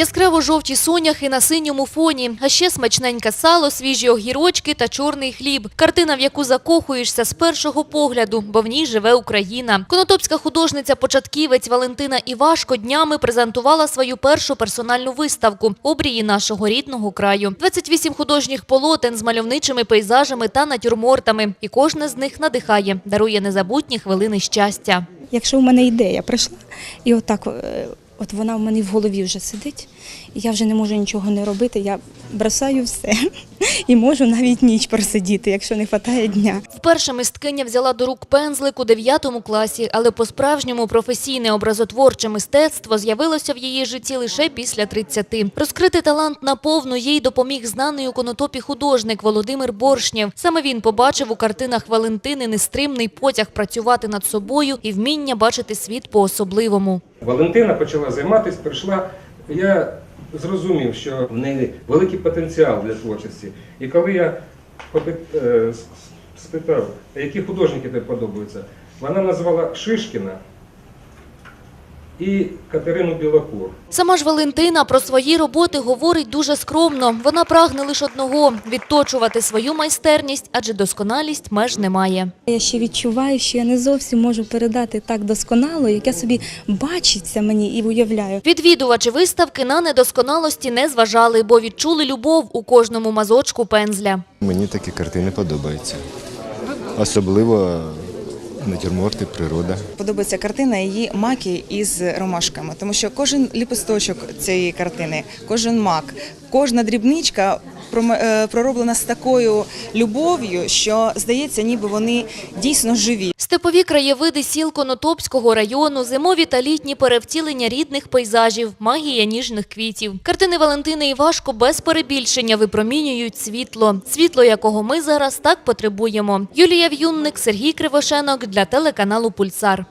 Яскраво жовті соняхи на синьому фоні, а ще смачненьке сало, свіжі огірочки та чорний хліб. Картина, в яку закохуєшся з першого погляду, бо в ній живе Україна. Конотопська художниця-початківець Валентина Івашко днями презентувала свою першу персональну виставку обрії нашого рідного краю. 28 художніх полотен з мальовничими пейзажами та натюрмортами, і кожне з них надихає, дарує незабутні хвилини щастя. Якщо в мене ідея прийшла, і отак, е, от вона в мене в голові вже сидить, і я вже не можу нічого не робити, я бросаю все і можу навіть ніч просидіти, якщо не вистачає дня. Вперше мисткиня взяла до рук пензлик у 9 класі, але по-справжньому професійне образотворче мистецтво з'явилося в її житті лише після 30. Розкрити талант наповну їй допоміг знаний у конотопі художник Володимир Боршнєв. Саме він побачив у картинах Валентини нестримний потяг працювати над собою і вміння бачити світ по-особливому. Валентина почала займатися, прийшла. Я зрозумів, що в неї великий потенціал для творчості. І коли я е, спитав, які художники тобі подобаються, вона назвала Шишкіна і Катерину Білокур. Сама ж Валентина про свої роботи говорить дуже скромно. Вона прагне лише одного – відточувати свою майстерність, адже досконалість меж немає. Я ще відчуваю, що я не зовсім можу передати так досконало, як я собі бачиться мені і уявляю. Відвідувачі виставки на недосконалості не зважали, бо відчули любов у кожному мазочку пензля. Мені такі картини подобаються. Особливо натюрморти, природа. Подобається картина її маки із ромашками, тому що кожен ліпесточок цієї картини, кожен мак, кожна дрібничка е, пророблена з такою любов'ю, що здається, ніби вони дійсно живі. Степові краєвиди сіл Конотопського району, зимові та літні перевтілення рідних пейзажів, магія ніжних квітів. Картини Валентини Івашко без перебільшення випромінюють світло. Світло, якого ми зараз так потребуємо. Юлія В'юнник, Сергій Кривошенок для телеканалу Пульсар.